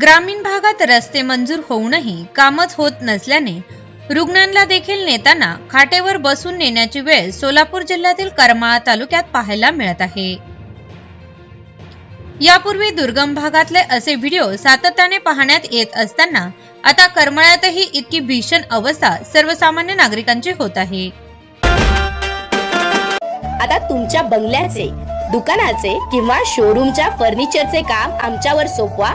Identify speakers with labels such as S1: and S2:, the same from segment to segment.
S1: ग्रामीण भागात रस्ते मंजूर होऊनही कामच होत नसल्याने रुग्णांना देखील नेताना खाटेवर बसून नेण्याची वेळ सोलापूर जिल्ह्यातील करमाळा तालुक्यात पाहायला मिळत आहे. यापूर्वी दुर्गम भागातले असे व्हिडिओ सातत्याने पाहण्यात येत असताना आता करमाळ्यातही इतकी भीषण अवस्था सर्वसामान्य नागरिकांची होत आहे.
S2: आता तुमच्या बंगल्याचे दुकानाचे किंवा शोरूमच्या फर्निचरचे काम आमच्यावर सोपवा.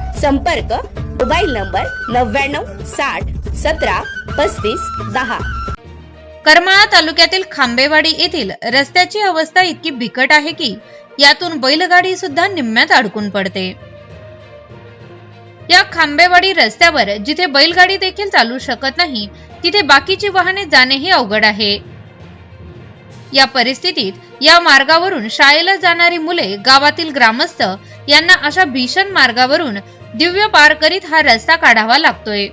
S2: संपर्क मोबाईल नंबर नव्याण्णव साठ सतरा पस्तीस दहा.
S1: करमाळा तालुक्यातील खांबेवाडी येथील रस्त्याची अवस्था इतकी बिकट आहे की यातून बैलगाडी सुद्धा निम्म्यात अडकून पडते. या खांबेवाडी रस्त्यावर जिथे बैलगाडी देखील चालू शकत नाही तिथे बाकीची वाहने जाणेही अवघड आहे. या परिस्थितीत या मार्गावरून शाळेला जाणारी मुले गावातील ग्रामस्थ यांना अशा भीषण मार्गावरून दिव्य पार करीत हा रस्ता काढावा लागतोय.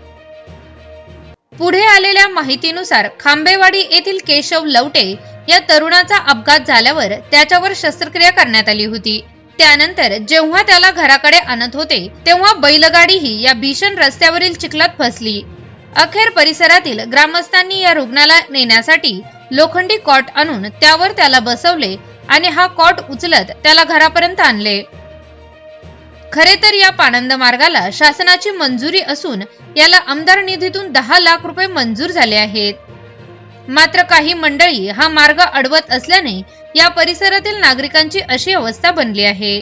S1: पुढे आलेल्या माहितीनुसार खांबेवाडी येथील केशव लवटे या तरुणाचा अपघात झाल्यावर त्याच्यावर शस्त्रक्रिया करण्यात आली होती. त्यानंतर जेव्हा त्याला घराकडे आणत होते तेव्हा बैलगाडीही या भीषण रस्त्यावरील चिखलात फसली. अखेर परिसरातील ग्रामस्थांनी या रुग्णाला नेण्यासाठी लोखंडी कॉट आणून त्यावर त्याला बसवले आणि हा कॉट उचलत त्याला घरापर्यंत आणले. खरे तर या पाणंद मार्गाला शासनाची मंजुरी असून याला आमदार निधीतून दहा लाख रुपये मंजूर झाले आहेत. मात्र काही मंडळी हा मार्ग अडवत असल्याने या परिसरातील नागरिकांची अशी अवस्था बनली आहे.